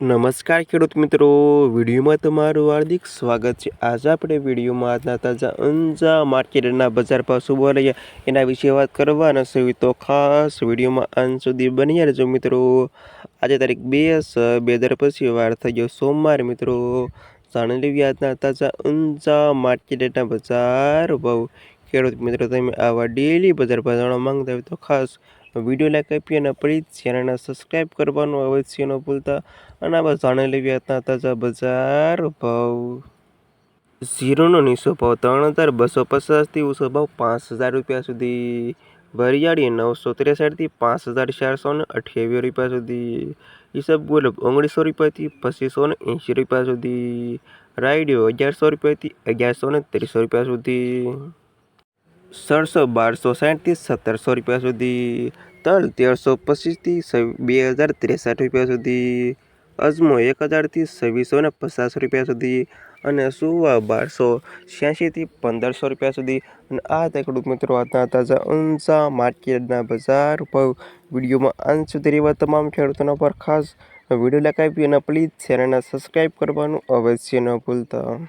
નમસ્કાર ખેડૂત મિત્રો, વિડીયોમાં તમારું હાર્દિક સ્વાગત છે. આજે આપણે વિડીયોમાં આજના તાજા ઊંઝા માર્કેટના બજાર ભાવ શું રહ્યા એના વિશે વાત કરવાના છે. તો ખાસ વિડીયોમાં અંત સુધી બની રહેજો મિત્રો. આજે તારીખ બે બે હજાર પછી વાર થઈ ગયો સોમવાર મિત્રો. જાણી લેવી આજના તાજા ઊંઝા માર્કેટના બજાર ભાવ. ખેડૂત મિત્રો, તમે આવા ડેલી બજાર ભાવ જાણવા માંગતા હોય તો ખાસ વીડિયો લાઈક આપી અને પ્લીઝ ચેનલને સબસ્ક્રાઈબ કરવાનું અવશ્ય ન ભૂલતા. અને આ બસ જાણી લેવી હતા તાજા બજાર ભાવ. ઝીરોનો નીચો ભાવ ત્રણ હજાર બસો પચાસથી ઊંચો ભાવ પાંચ હજાર રૂપિયા સુધી. વરિયાળી નવસો ત્રેસઠથી પાંચ હજાર ચારસો ને અઠ્યાવીસ રૂપિયા સુધી. હિસાબ ગુલાબ ઓગણીસો રૂપિયાથી પચીસો ને એંશી રૂપિયા સુધી. રાયડિયો અગિયારસો રૂપિયાથી અગિયારસો ને ત્રીસો રૂપિયા સુધી. સરસો બારસો સાઠથી સત્તરસો રૂપિયા સુધી તલ તેરસો પચીસથી બે હજાર ત્રેસઠ રૂપિયા સુધી, અજમો એક હજારથી છવ્વીસો ને પચાસ રૂપિયા સુધી અને સુવા બારસો છ્યાસીથી પંદરસો રૂપિયા સુધી. અને આ તે ખેડૂત મિત્રો, આજના તાજા ઊંચા માર્કેટના બજાર ભાવ. વિડીયોમાં અંત સુધી રહેવા તમામ ખેડૂતોના પર ખાસ વીડિયો લખાવી અને પ્લીઝ ચેનલને સબસ્ક્રાઈબ કરવાનું અવશ્ય ન ભૂલતા.